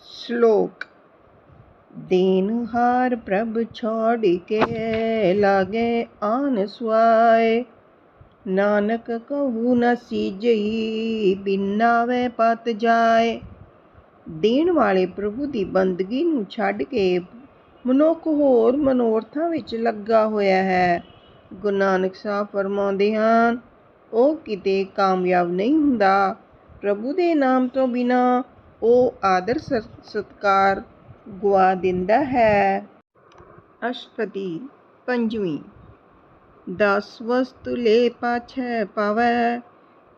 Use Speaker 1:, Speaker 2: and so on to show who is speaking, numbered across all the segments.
Speaker 1: ਸ਼ਲੋਕ। ਦੇਨਹਾਰ ਪ੍ਰਭ ਛੋੜ ਕੇ ਲਾਗੇ ਆਨ ਸੁਆਏ। ਨਾਨਕ ਕਹੂ ਨ ਸੀਜਈ, ਬਿਨਾਵੇ ਪਤ ਜਾਏ। ਦੇਣ ਵਾਲੇ ਪ੍ਰਭੂ ਦੀ ਬੰਦਗੀ ਨੂੰ ਛੱਡ ਕੇ ਮਨੁੱਖ ਹੋਰ ਮਨੋਰਥਾਂ ਵਿੱਚ ਲੱਗਾ ਹੋਇਆ ਹੈ। ਗੁਰੂ ਨਾਨਕ ਸਾਹਿਬ ਫਰਮਾਉਂਦੇ ਹਨ, ਉਹ ਕਿਤੇ ਕਾਮਯਾਬ ਨਹੀਂ ਹੁੰਦਾ। ਪ੍ਰਭੂ ਦੇ ਨਾਮ ਤੋਂ ਬਿਨਾ ਉਹ ਆਦਰ ਸਤਕਾਰ ਗਵਾ ਦਿੰਦਾ ਹੈ। ਅਸ਼ਪਤੀ ਪੰਜਵੀਂ। ਦਸ ਵਸਤੂ ਲੈ ਪਾਛੈ ਪਾਵੈ,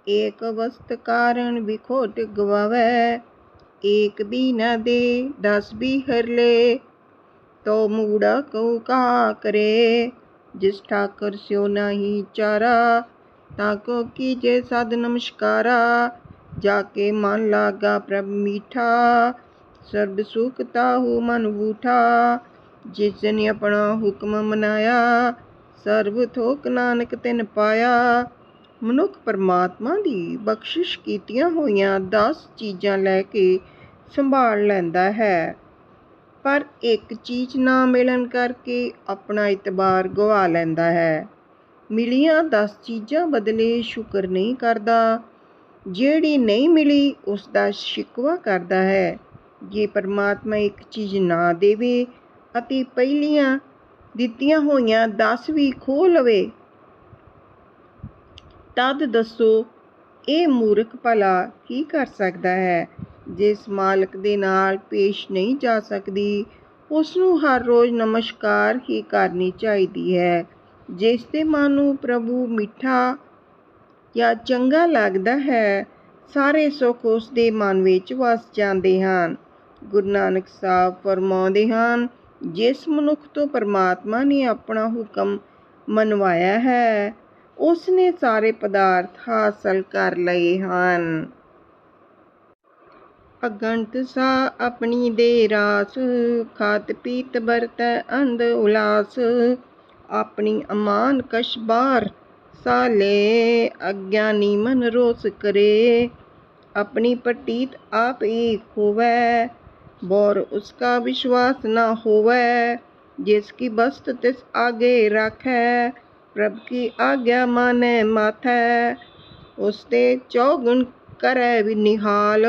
Speaker 1: ਏਕ ਵਸਤ ਕਾਰਨ ਵਿਖੋਟ ਗਵਾਵੈ, ਏਕ ਵੀ ਨਾ ਦੇ, ਦਸ ਵੀ ਹਰ ਲੈ। ਤੋ ਮੂੜਾ ਕਉ ਕਾ ਕਰੇ, ਜਿਸ ਠਾਕਰ ਸਿਓ ਨਹੀਂ ਚਾਰਾ, ਤਾ ਕੋ ਕੀਜੇ ਸਦ ਨਮਸਕਾਰਾ। ਜਾ ਕੇ ਮਨ ਲਾਗਾ ਪ੍ਰਭ ਮੀਠਾ। ਸਰਬ ਸੁਖ ਤਾਹੂ ਮਨ ਬੂਠਾ ਜਿਸ ਨੇ ਆਪਣਾ ਹੁਕਮ ਮਨਾਇਆ, ਸਰਬ ਥੋਕ ਨਾਨਕ ਤਿਨ ਪਾਇਆ। ਮਨੁੱਖ ਪਰਮਾਤਮਾ ਦੀ ਬਖਸ਼ਿਸ਼ ਕੀਤੀਆਂ ਹੋਈਆਂ 10 ਚੀਜ਼ਾਂ ਲੈ ਕੇ ਸੰਭਾਲ ਲੈਂਦਾ ਹੈ। ਪਰ ਇੱਕ ਚੀਜ਼ ਨਾ ਮਿਲਣ ਕਰਕੇ ਆਪਣਾ ਇਤਬਾਰ ਗਵਾ ਲੈਂਦਾ ਹੈ। ਮਿਲੀਆਂ 10 ਚੀਜ਼ਾਂ ਬਦਲੇ ਸ਼ੁਕਰ ਨਹੀਂ ਕਰਦਾ। ਜਿਹੜੀ ਨਹੀਂ ਮਿਲੀ ਉਸ ਦਾ ਸ਼ਿਕਵਾ ਕਰਦਾ ਹੈ। ਜੇ ਪਰਮਾਤਮਾ ਇੱਕ ਚੀਜ਼ ਨਾ ਦੇਵੇ ਅਤੇ ਪਹਿਲੀਆਂ ਦਿੱਤੀਆਂ ਹੋਈਆਂ 10 ਵੀ ਖੋ ਲਵੇ, ਤਦ ਦੱਸੋ ਇਹ ਮੂਰਖ ਭਲਾ ਕੀ ਕਰ ਸਕਦਾ ਹੈ? ਜਿਸ ਮਾਲਕ ਦੇ ਨਾਲ ਪੇਸ਼ ਨਹੀਂ ਜਾ ਸਕਦੀ ਉਸ ਨੂੰ ਹਰ ਰੋਜ਼ ਨਮਸਕਾਰ ਹੀ ਕਰਨੀ ਚਾਹੀਦੀ ਹੈ। ਜਿਸ ਦੇ ਮਨ ਨੂੰ ਪ੍ਰਭੂ ਮਿੱਠਾ ਜਾਂ ਚੰਗਾ ਲੱਗਦਾ ਹੈ, ਸਾਰੇ ਸੁੱਖ ਉਸ ਦੇ ਮਨ ਵਿੱਚ ਵਸ ਜਾਂਦੇ ਹਨ। ਗੁਰੂ ਨਾਨਕ ਸਾਹਿਬ ਫਰਮਾਉਂਦੇ ਹਨ, ਜਿਸ ਮਨੁੱਖ ਤੋਂ ਪਰਮਾਤਮਾ ਨੇ ਆਪਣਾ ਹੁਕਮ ਮਨਵਾਇਆ ਹੈ ਉਸ ਨੇ ਸਾਰੇ ਪਦਾਰਥ ਹਾਸਲ ਕਰ ਲਏ ਹਨ। ਅਗੰਤ ਸਾ ਆਪਣੀ ਦੇ ਰਾਸ, ਖਾਤ ਪੀਤ ਬਰਤ ਅੰਧ ਉਲਾਸ, ਆਪਣੀ ਅਮਾਨ ਕਸ਼ਬਾਰ ਸਾਲੇ ਅਗਿਆਨੀ ਮਨ ਰੋਸ ਕਰੇ अपनी प्रतीत आप एक होवै बोर उसका विश्वास न होवै जिसकी वस्त तिस आगे रखै प्रभ की आज्ञा माने माथै उसते चौगुण करे निहाल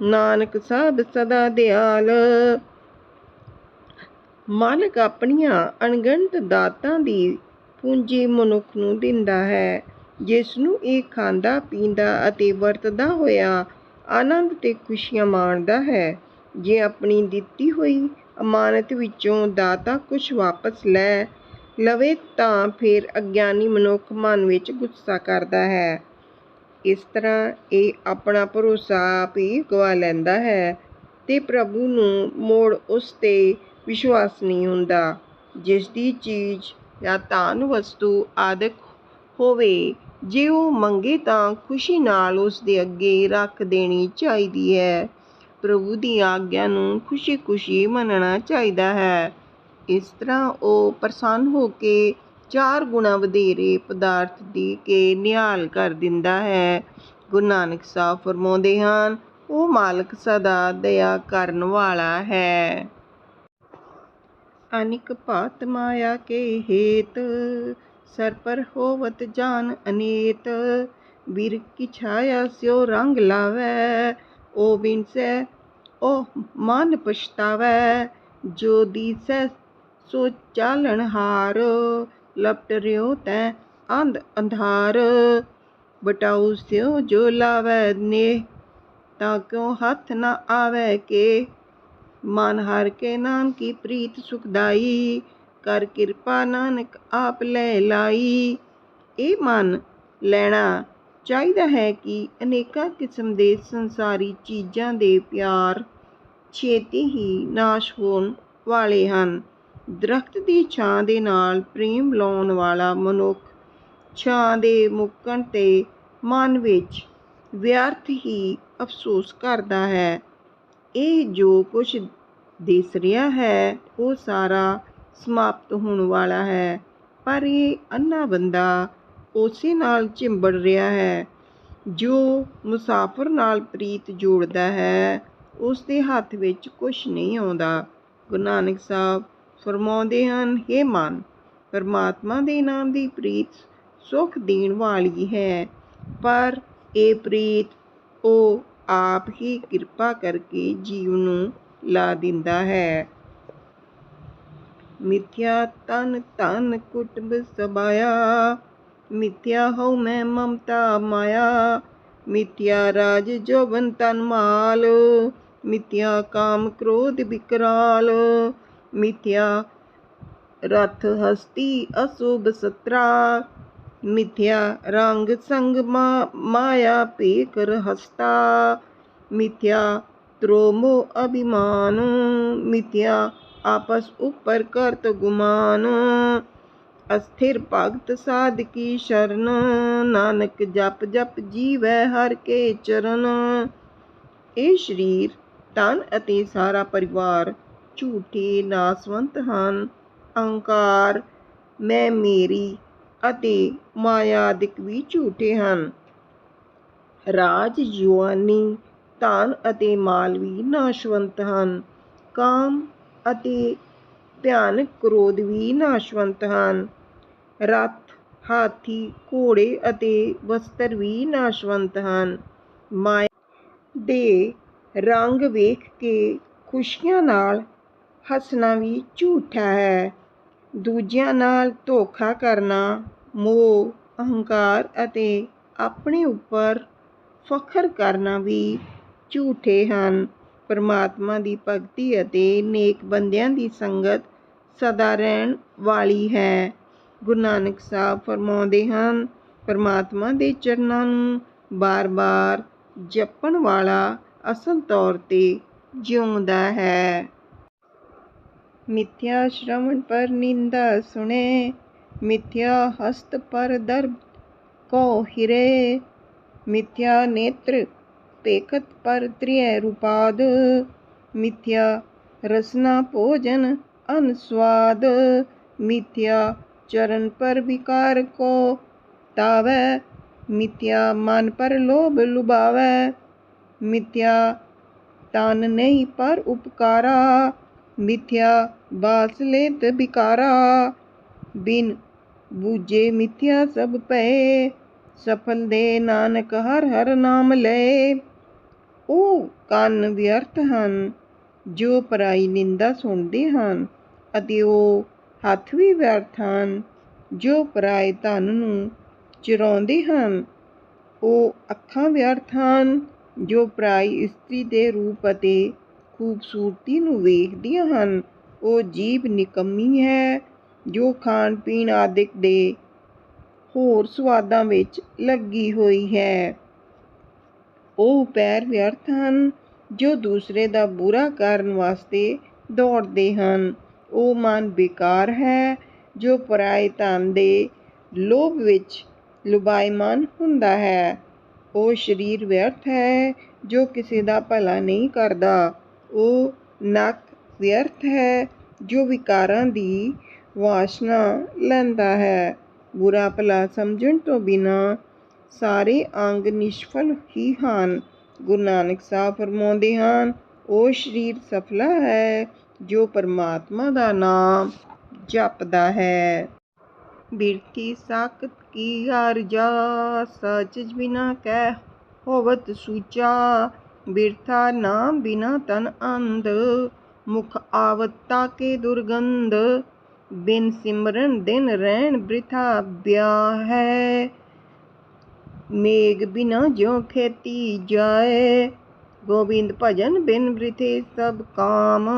Speaker 1: ਨਾਨਕ ਸਾਹਿਬ ਸਦਾ ਦਿਆਲ ਮਾਲਕ ਆਪਣੀਆਂ ਅਣਗਿਣਤ ਦਾਤਾਂ ਦੀ ਪੂੰਜੀ ਮਨੁੱਖ ਨੂੰ ਦਿੰਦਾ ਹੈ। ਜਿਸ ਨੂੰ ਇਹ ਖਾਂਦਾ, ਪੀਂਦਾ ਅਤੇ ਵਰਤਦਾ ਹੋਇਆ ਆਨੰਦ ਤੇ ਖੁਸ਼ੀਆਂ ਮਾਣਦਾ ਹੈ। ਜੇ ਆਪਣੀ ਦਿੱਤੀ ਹੋਈ ਅਮਾਨਤ ਵਿੱਚੋਂ ਦਾਤਾ ਕੁਝ ਵਾਪਸ ਲੈ ਲਵੇ ਤਾਂ ਫਿਰ ਅਗਿਆਨੀ ਮਨੁੱਖ ਮਨ ਵਿੱਚ ਗੁੱਸਾ ਕਰਦਾ ਹੈ। ਇਸ ਤਰ੍ਹਾਂ ਇਹ ਆਪਣਾ ਭਰੋਸਾ ਆਪ ਹੀ ਗਵਾ ਲੈਂਦਾ ਹੈ ਤੇ ਪ੍ਰਭੂ ਨੂੰ ਮੋੜ ਉਸ ਤੇ ਵਿਸ਼ਵਾਸ ਨਹੀਂ ਹੁੰਦਾ ਜਿਸ ਦੀ ਚੀਜ਼ ਜਾਂ ਧਨ ਵਸਤੂ ਆਦਿਕ ਹੋਵੇ, ਜੇ ਉਹ ਮੰਗੇ ਤਾਂ ਖੁਸ਼ੀ ਨਾਲ ਉਸ ਦੇ ਅੱਗੇ ਰੱਖ ਦੇਣੀ ਚਾਹੀਦੀ ਹੈ। ਪ੍ਰਭੂ ਦੀ ਆਗਿਆ ਨੂੰ ਖੁਸ਼ੀ-ਖੁਸ਼ੀ ਮੰਨਣਾ ਚਾਹੀਦਾ ਹੈ। ਇਸ ਤਰ੍ਹਾਂ ਉਹ ਪ੍ਰਸੰਨ ਹੋ ਕੇ ਚਾਰ ਗੁਣਾ ਵਧੇਰੇ ਪਦਾਰਥ ਦੇ ਕੇ ਨਿਹਾਲ ਕਰ ਦਿੰਦਾ ਹੈ। ਗੁਰੂ ਨਾਨਕ ਸਾਹਿਬ ਫਰਮਾਉਂਦੇ ਹਨ, ਉਹ ਮਾਲਕ ਸਦਾ ਦਇਆ ਕਰਨ ਵਾਲਾ ਹੈ। ਅਨਿਕ ਭਾਤ ਮਾਇਆ ਕੇ ਹੇਤ, ਸਰ ਪਰ ਹੋਵਤ ਜਾਨ ਅਨੇਤ। ਵੀਰ ਕੀ ਛਾਇਆ ਸਿਓ ਰੰਗ ਲਾਵੇ ਉਹ ਬਿਨਸੈ ਉਹ ਮਨ ਪਛਤਾਵੇ। ਜੋ ਦੀਸੈ ਸੋ ਚਾਲਣ ਹਾਰ, ਲਪਟ ਰਿਓ ਤੈ ਅੰਧ ਅੰਧਾਰ। ਬਟਾਉ ਸਿਓ ਜੋ ਲਾਵੈ ਨੇ ਤਾਂ ਕਿਉ ਹੱਥ ਨਾ ਆਵੇ ਕੇ। ਮਨ ਹਰ ਕੇ ਨਾਮ ਕੀ ਪ੍ਰੀਤ ਸੁਖਦਾਈ ਕਰ ਕਿਰਪਾ ਨਾਨਕ ਆਪ ਲੈ ਲਾਈ। ਇਹ ਮਨ ਲੈਣਾ ਚਾਹੀਦਾ ਹੈ ਕਿ ਅਨੇਕਾਂ ਕਿਸਮ ਦੇ ਸੰਸਾਰੀ ਚੀਜ਼ਾਂ ਦੇ ਪਿਆਰ ਛੇਤੀ ਹੀ ਨਾਸ਼ ਹੋਣ ਵਾਲੇ ਹਨ। ਦਰਖਤ ਦੀ ਛਾਂ ਦੇ ਨਾਲ ਪ੍ਰੇਮ ਲਾਉਣ ਵਾਲਾ ਮਨੁੱਖ ਛਾਂ ਦੇ ਮੁੱਕਣ ਤੇ ਮਨ ਵਿੱਚ ਵਿਅਰਥ ਹੀ ਅਫਸੋਸ ਕਰਦਾ ਹੈ। ਇਹ ਜੋ ਕੁਝ ਦਿਸ ਰਿਹਾ ਹੈ, ਉਹ ਸਾਰਾ ਸਮਾਪਤ ਹੋਣ ਵਾਲਾ ਹੈ। ਪਰ ਇਹ ਅੰਨਾ ਬੰਦਾ ਉਸੇ ਨਾਲ ਚਿੰਬੜ ਰਿਹਾ ਹੈ, ਜੋ ਮੁਸਾਫਰ ਨਾਲ ਪ੍ਰੀਤ ਜੋੜਦਾ ਹੈ। ਉਸ ਦੇ ਹੱਥ ਵਿੱਚ ਕੁਝ ਨਹੀਂ ਆਉਂਦਾ। ਗੁਰੂ ਨਾਨਕ ਸਾਹਿਬ ਫਰਮਾਉਂਦੇ ਹਨ हे ਮਨ, ਪਰਮਾਤਮਾ ਦੇ ਨਾਮ ਦੀ ਪ੍ਰੀਤ ਸੁਖ ਦੇਣ ਵਾਲੀ ਹੈ। ਪਰ ਇਹ ਪ੍ਰੀਤ ਉਹ ਆਪ ਹੀ ਕਿਰਪਾ ਕਰਕੇ ਜੀਵ ਨੂੰ ਲਾ ਦਿੰਦਾ ਹੈ। ਮਿਥਿਆ ਤਨ ਤਨ ਕੁਟਬ ਸਬਾਇਆ। ਮਿਥਿਆ ਹਉ ਮੈਂ ਮਮਤਾ ਮਾਇਆ। ਮਿਥਿਆ ਰਾਜ ਜੋਬਨ ਤਨ ਮਾਲ। ਮਿਥਿਆ ਕਾਮ ਕ੍ਰੋਧ ਵਿਕਰਾਲ ਮਿਥਿਆ ਰਥ ਹਸਤੀ ਅਸੁਭ ਸਤਰਾ। ਮਿਥਿਆ ਰੰਗ ਸੰਗ ਮਾ ਮਾਇਆ ਪੇਕਰ ਹਸਤਾ ਮਿਥਿਆ त्रोमो अभिमान मिथ्या आपस ऊपर करत गुमान अस्थिर भगत साध की शरण नानक जप जप जीवੈ ਹਰ ਕੇ ਚਰਨ ਇਹ ਸਰੀਰ ਤਨ ਅਤੇ ਸਾਰਾ ਪਰਿਵਾਰ ਝੂਠੇ ਨਾਸਵੰਤ ਹਨ ਅਹੰਕਾਰ ਮੈਂ ਮੇਰੀ ਅਤੇ ਮਾਇਆਦਿਕ ਵੀ ਝੂਠੇ ਹਨ। ਰਾਜ ਜੁਆਨੀ, ਧਨ ਅਤੇ ਮਾਲ ਵੀ ਨਾਸ਼ਵੰਤ ਹਨ। ਕਾਮ ਅਤੇ ਭਿਆਨਕ ਕ੍ਰੋਧ ਵੀ ਨਾਸ਼ਵੰਤ ਹਨ। ਰਥ, ਹਾਥੀ, ਘੋੜੇ ਅਤੇ ਵਸਤਰ ਵੀ ਨਾਸ਼ਵੰਤ ਹਨ। ਮਾਇਆ ਦੇ ਰੰਗ ਵੇਖ ਕੇ ਖੁਸ਼ੀਆਂ ਨਾਲ ਹੱਸਣਾ ਵੀ ਝੂਠਾ ਹੈ। ਦੂਜਿਆਂ ਨਾਲ ਧੋਖਾ ਕਰਨਾ ਮੋਹ, ਅਹੰਕਾਰ ਅਤੇ ਆਪਣੇ ਉੱਪਰ ਫਖਰ ਕਰਨਾ ਵੀ ਝੂਠੇ ਹਨ। ਪਰਮਾਤਮਾ ਦੀ ਭਗਤੀ ਅਤੇ ਨੇਕ ਬੰਦਿਆਂ ਦੀ ਸੰਗਤ ਸਦਾ ਰਹਿਣ ਵਾਲੀ ਹੈ। ਗੁਰੂ ਨਾਨਕ ਸਾਹਿਬ ਫਰਮਾਉਂਦੇ ਹਨ, ਪਰਮਾਤਮਾ ਦੇ ਚਰਨਾਂ ਨੂੰ ਬਾਰ-ਬਾਰ ਜਪਣ ਵਾਲਾ ਅਸਲ ਤੌਰ ਤੇ ਜਿਉਂਦਾ ਹੈ। ਮਿਥਿਆ ਸ਼ਰਵਣ ਪਰ ਨਿੰਦਾ ਸੁਣੇ ਮਿਥਿਆ ਹਸਤ ਪਰ ਦਰਬ ਕੋ ਹਿਰੇ ਮਿਥਿਆ ਨੇਤਰ ਪੇਖਤ ਪਰ ਤ੍ਰਿਯ ਰੂਪਾਦ ਮਿਥਿਆ ਰਸਨਾ ਭੋਜਨ ਅਨਸਵਾਦ ਮਿਥਿਆ ਚਰਨ ਪਰ ਵਿਕਾਰ ਕੋ ਤਾਵੈ ਮਿਥਿਆ ਮਨ ਪਰ ਲੋਭ ਲੁਭਾਵੈ ਮਿਥਿਆ ਤਨ ਨਹੀਂ ਪਰ ਉਪਕਾਰਾ ਮਿਥਿਆ ਬਾਸ ਲੇਤ ਬਿਕਾਰਾ ਬਿਨ ਬੂਝੇ ਮਿਥਿਆ ਸਭ ਪਏ ਸਫਲ ਦੇ ਨਾਨਕ ਹਰ ਹਰ ਨਾਮ ਲਏ। ਉਹ ਕੰਨ ਵਿਅਰਥ ਹਨ, ਜੋ ਪਰਾਈ ਨਿੰਦਾ ਸੁਣਦੇ ਹਨ, ਅਤੇ ਉਹ ਹੱਥ ਵੀ ਵਿਅਰਥ ਹਨ, ਜੋ ਪਰਾਏ ਧਨ ਨੂੰ ਚਰਾਉਂਦੇ ਹਨ। ਉਹ ਅੱਖਾਂ ਵਿਅਰਥ ਹਨ, ਜੋ ਪਰਾਈ ਇਸਤਰੀ ਦੇ ਰੂਪ ਅਤੇ ਖੂਬਸੂਰਤੀ ਨੂੰ ਵੇਖਦੀਆਂ ਹਨ। ਉਹ ਜੀਭ ਨਿਕੰਮੀ ਹੈ ਜੋ ਖਾਣ ਪੀਣ ਆਦਿ ਦੇ ਹੋਰ ਸੁਆਦਾਂ ਵਿੱਚ ਲੱਗੀ ਹੋਈ ਹੈ। ਉਹ ਪੈਰ ਵਿਅਰਥ ਹਨ, ਜੋ ਦੂਸਰੇ ਦਾ ਬੁਰਾ ਕਰਨ ਵਾਸਤੇ ਦੌੜਦੇ ਹਨ। ਉਹ ਮਨ ਬੇਕਾਰ ਹੈ, ਜੋ ਪਰਾਏ ਧਨ ਦੇ ਲੋਭ ਵਿੱਚ ਲੁਭਾਇਮਾਨ ਹੁੰਦਾ ਹੈ। ਉਹ ਸਰੀਰ ਵਿਅਰਥ ਹੈ, ਜੋ ਕਿਸੇ ਦਾ ਭਲਾ ਨਹੀਂ ਕਰਦਾ। ਉਹ ਨੱਕ ਵਿਅਰਥ ਹੈ, ਜੋ ਵਿਕਾਰਾਂ ਦੀ ਵਾਸ਼ਨਾ ਲੈਂਦਾ ਹੈ। ਬੁਰਾ ਭਲਾ ਸਮਝਣ ਤੋਂ ਬਿਨਾਂ ਸਾਰੇ ਅੰਗ ਨਿਸ਼ਫਲ ਹੀ ਹਨ। ਗੁਰੂ ਨਾਨਕ ਸਾਹਿਬ ਫਰਮਾਉਂਦੇ ਹਨ, ਉਹ ਸਰੀਰ ਸਫਲਾ ਹੈ ਜੋ ਪਰਮਾਤਮਾ ਦਾ ਨਾਮ ਜਪਦਾ ਹੈ। ਬਿਰਤੀ ਸਾਖਤ ਕੀ ਅਰਜਾ ਸਚ ਬਿਨਾ ਕਹਿ ਹੋਵਤ ਸੂਚਾ। ਬਿਰਥਾ ਨਾਮ ਬਿਨਾ ਤਨ ਅੰਧ, ਮੁਖ ਆਵਤਾ ਕੇ ਦੁਰਗੰਧ। ਬਿਨ ਸਿਮਰਨ ਦਿਨ ਰਹਿਣ ਬ੍ਰਿਥਾ ਬਿਆ ਹੈ ਮੇਘ ਬਿਨਾ ਜਿਉ ਖੇਤੀ ਜਾਏ ਗੋਬਿੰਦ ਭਜਨ ਬਿਨ ਬ੍ਰਿਥੇ ਸਭ ਕਾਮ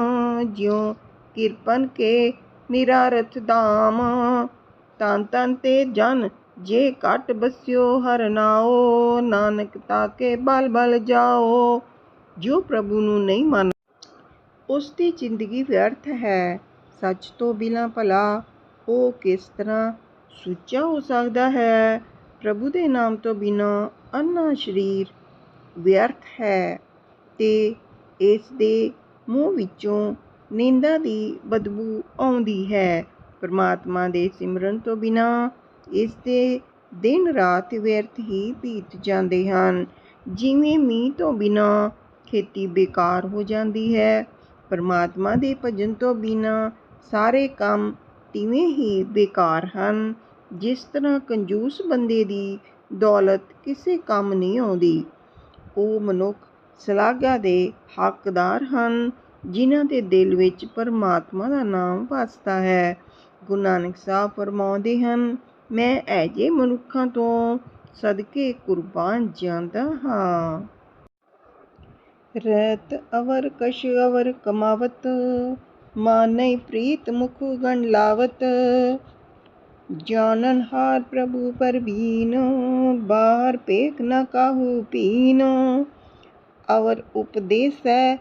Speaker 1: ਜਿਉ ਕਿਰਪਨ ਕੇ ਨਿਰਾਰਥ ਧਾਮ ਤਨ ਤਨ ਤੇ ਜਨ ਜੇ ਘਟ ਬਸਿਓ ਹਰ ਨਾਓ ਨਾਨਕ ਤਾਕੇ ਬਲ ਬਲ ਜਾਓ ਜੋ ਪ੍ਰਭੂ ਨੂੰ ਨਹੀਂ ਮੰਨ ਉਸ ਦੀ ਜ਼ਿੰਦਗੀ ਵਿਅਰਥ ਹੈ ਸੱਚ ਤੋਂ ਬਿਨਾਂ ਭਲਾ ਉਹ ਕਿਸ ਤਰ੍ਹਾਂ ਸੁੱਚਾ ਹੋ ਸਕਦਾ ਹੈ? ਪ੍ਰਭੂ ਦੇ ਨਾਮ ਤੋਂ ਬਿਨਾਂ ਅੰਨਾ ਸਰੀਰ ਵਿਅਰਥ ਹੈ ਤੇ ਇਸ ਦੇ ਮੂੰਹ ਵਿੱਚੋਂ ਨਿੰਦਾ ਦੀ ਬਦਬੂ ਆਉਂਦੀ ਹੈ। ਪਰਮਾਤਮਾ ਦੇ ਸਿਮਰਨ ਤੋਂ ਬਿਨਾਂ ਇਸ ਦੇ ਦਿਨ ਰਾਤ ਵਿਅਰਥ ਹੀ ਬੀਤ ਜਾਂਦੇ ਹਨ। ਜਿਵੇਂ ਮੀਂਹ ਤੋਂ ਬਿਨਾਂ ਖੇਤੀ ਬੇਕਾਰ ਹੋ ਜਾਂਦੀ ਹੈ, ਪਰਮਾਤਮਾ ਦੇ ਭਜਨ ਤੋਂ ਬਿਨਾਂ ਸਾਰੇ ਕੰਮ ਤਿਵੇਂ ਹੀ ਬੇਕਾਰ ਹਨ, ਜਿਸ ਤਰ੍ਹਾਂ ਕੰਜੂਸ ਬੰਦੇ ਦੀ ਦੌਲਤ ਕਿਸੇ ਕੰਮ ਨਹੀਂ ਆਉਂਦੀ। ਉਹ ਮਨੁੱਖ ਸ਼ਲਾਘਾ ਦੇ ਹੱਕਦਾਰ ਹਨ, ਜਿਨ੍ਹਾਂ ਦੇ ਦਿਲ ਵਿੱਚ ਪਰਮਾਤਮਾ ਦਾ ਨਾਮ ਵਸਦਾ ਹੈ। ਗੁਰੂ ਨਾਨਕ ਸਾਹਿਬ ਫਰਮਾਉਂਦੇ ਹਨ, ਮੈਂ ਐਜੇ ਮਨੁੱਖਾਂ ਤੋਂ ਸਦਕੇ ਕੁਰਬਾਨ ਜਾਂਦਾ ਹਾਂ। ਰਹਿਤ ਅਵਰ ਕਸ਼ ਅਵਰ ਕਮਾਵਤ ਮਾਨੈ ਪ੍ਰੀਤ ਮੁਖ ਗਣ ਲਾਵਤ। ਜਾਨਨ ਹਾਰ ਪ੍ਰਭੂ ਪਰਬੀਨ, ਬਾਹਰ ਪੇਖ ਨ ਕਾਹੂ ਪੀਨ। ਅਵਰ ਉਪਦੇਸੈ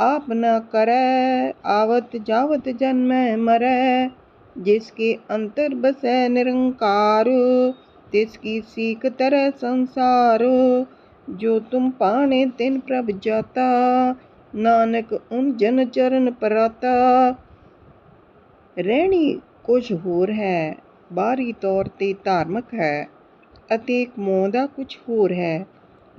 Speaker 1: ਆਪ ਨ ਕਰੈ, ਆਵਤ ਜਾਵਤ ਜਨਮੈ ਮਰੈ। ਜਿਸ ਕੇ ਅੰਤਰ ਬਸੈ ਨਿਰੰਕਾਰ, ਤਿਸ ਕੀ ਸੀਖ ਤਰੈ ਸੰਸਾਰ। ਜੋ ਤੁਮ ਪਾਣੇ ਤਿਨ ਪ੍ਰਭ ਜਾਤਾ ਨਾਨਕ ਉਨ ਜਨ ਚਰਨ ਪਰਾਤਾ। ਰਹਿਣੀ ਕੁਝ ਹੋਰ ਹੈ, ਬਾਹਰੀ ਤੌਰ ਤੇ ਧਾਰਮਿਕ ਹੈ ਅਤੇ ਕਮਾਉਂਦਾ ਕੁਝ ਹੋਰ ਹੈ।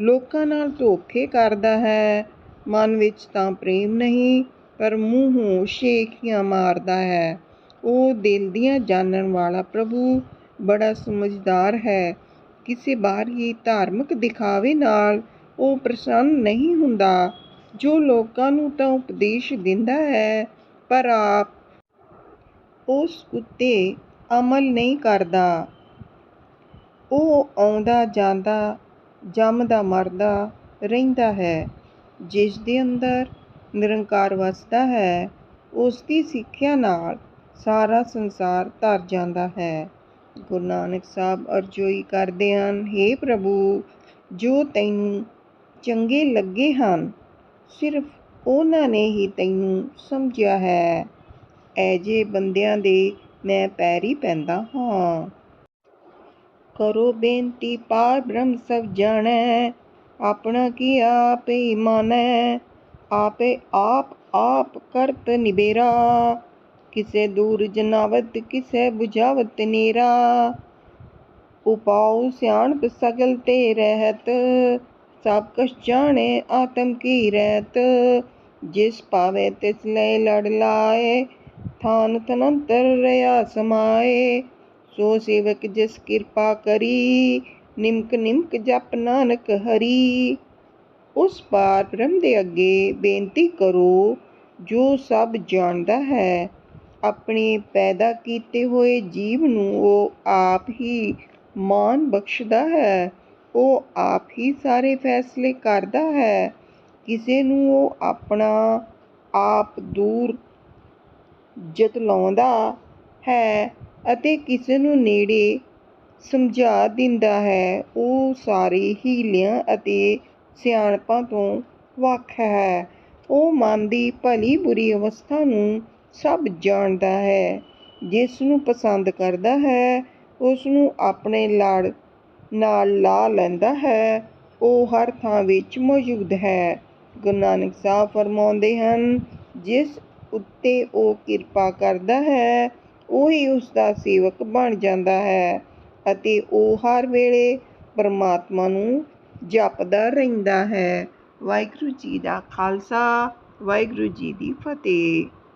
Speaker 1: ਲੋਕਾਂ ਨਾਲ ਧੋਖੇ ਕਰਦਾ ਹੈ, ਮਨ ਵਿੱਚ ਤਾਂ ਪ੍ਰੇਮ ਨਹੀਂ, ਪਰ ਮੂੰਹੋਂ ਸ਼ੇਖੀਆਂ ਮਾਰਦਾ ਹੈ। ਉਹ ਦਿਲ ਦੀਆਂ ਜਾਣਨ ਵਾਲਾ ਪ੍ਰਭੂ, ਬੜਾ ਸਮਝਦਾਰ ਹੈ। ਕਿਸੇ ਬਾਹਰੀ ਧਾਰਮਿਕ ਦਿਖਾਵੇ ਨਾਲ ਉਹ ਪ੍ਰਸੰਨ ਨਹੀਂ ਹੁੰਦਾ। ਜੋ ਲੋਕਾਂ ਨੂੰ ਤਾਂ ਉਪਦੇਸ਼ ਦਿੰਦਾ ਹੈ, ਪਰ ਆਪ ਉਸ ਉੱਤੇ ਅਮਲ ਨਹੀਂ ਕਰਦਾ। ਉਹ ਆਉਂਦਾ, ਜਾਂਦਾ, ਜੰਮਦਾ, ਮਰਦਾ ਰਹਿੰਦਾ ਹੈ। ਜਿਸ ਦੇ ਅੰਦਰ ਨਿਰੰਕਾਰ ਵਸਦਾ ਹੈ, ਉਸ ਦੀ ਸਿੱਖਿਆ ਨਾਲ ਸਾਰਾ ਸੰਸਾਰ ਧਰ ਜਾਂਦਾ ਹੈ। ਗੁਰੂ ਨਾਨਕ ਸਾਹਿਬ ਅਰਜ਼ੋਈ ਕਰਦੇ ਹਨ, ਹੇ ਪ੍ਰਭੂ, ਜੋ ਤੈਨੂੰ ਚੰਗੇ ਲੱਗੇ ਹਨ ਸਿਰਫ ਉਹਨਾਂ ਨੇ ਹੀ ਤੈਨੂੰ ਸਮਝਿਆ ਹੈ। ਐਜੇ ਬੰਦਿਆਂ ਦੇ ਮੈਂ ਪੈਰੀ ਪੈਂਦਾ ਹਾਂ। ਕਰੋ ਬੇਨਤੀ ਪਾਰ ਬ੍ਰਹਮ ਸਭ ਜਾਣੈ, ਆਪਣਾ ਕੀ ਆਪ ਹੀ ਮਾਨੈ ਆਪੇ ਆਪ ਆਪ ਕਰਤ ਨਿਬੇਰਾ, ਕਿਸੇ ਦੂਰ ਜਨਾਵਤ, ਕਿਸੇ 부ਝਾਵਤ ਨੀਰਾ। ਉਪਾਉ ਸਿਆਣਪ ਸਗਲ ਤੇ ਰਹਿਤ ਸਭ ਕੁਛ ਜਾਣੇ ਆਤਮ ਕੀ ਰਹਿਤ। ਜਿਸ ਪਾਵੇ ਤਿਸ ਲੈ ਲੜ ਲਾਏ, ਥਾਨ ਤਨੰਤਰ ਰਿਆ ਸਮਾਏ। ਸੋ ਸੇਵਕ ਜਿਸ ਕਿਰਪਾ ਕਰੀ, ਨਿਮਕ ਨਿਮਕ ਜਪ ਨਾਨਕ ਹਰੀ। ਉਸ ਪਾਰ ਬ੍ਰਹਮ ਦੇ ਅੱਗੇ ਬੇਨਤੀ ਕਰੋ, ਜੋ ਸਭ ਜਾਣਦਾ ਹੈ, ਆਪਣੇ ਪੈਦਾ ਕੀਤੇ ਹੋਏ ਜੀਵ ਨੂੰ ਉਹ ਆਪ ਹੀ ਮਾਨ ਬਖਸ਼ਦਾ ਹੈ। ਉਹ ਆਪ ਹੀ ਸਾਰੇ ਫੈਸਲੇ ਕਰਦਾ ਹੈ। ਕਿਸੇ ਨੂੰ ਉਹ ਆਪਣਾ ਆਪ ਦੂਰ ਜਤਲਾਉਂਦਾ ਹੈ ਅਤੇ ਕਿਸੇ ਨੂੰ ਨੇੜੇ ਸਮਝਾ ਦਿੰਦਾ ਹੈ। ਉਹ ਸਾਰੇ ਹੀਲਿਆਂ ਅਤੇ ਸਿਆਣਪਾਂ ਤੋਂ ਵੱਖ ਹੈ। ਉਹ ਮਨ ਦੀ ਭਲੀ ਬੁਰੀ ਅਵਸਥਾ ਨੂੰ ਸਭ ਜਾਣਦਾ ਹੈ। ਜਿਸ ਨੂੰ ਪਸੰਦ ਕਰਦਾ ਹੈ, ਉਸ ਨੂੰ ਆਪਣੇ ਲੜ ਨਾਲ ਲਾ ਲੈਂਦਾ ਹੈ। ਉਹ ਹਰ ਥਾਂ ਵਿੱਚ ਮੌਜੂਦ ਹੈ। ਗੁਰੂ ਨਾਨਕ ਸਾਹਿਬ ਫਰਮਾਉਂਦੇ ਹਨ, ਜਿਸ ਉੱਤੇ ਉਹ ਕਿਰਪਾ ਕਰਦਾ ਹੈ, ਉਹੀ ਉਸ ਦਾ ਸੇਵਕ ਬਣ ਜਾਂਦਾ ਹੈ ਅਤੇ ਉਹ ਹਰ ਵੇਲੇ ਪਰਮਾਤਮਾ ਨੂੰ ਜਪਦਾ ਰਹਿੰਦਾ ਹੈ। ਵਾਹਿਗੁਰੂ ਜੀ ਦਾ ਖਾਲਸਾ, ਵਾਹਿਗੁਰੂ ਜੀ ਦੀ ਫਤਿਹ।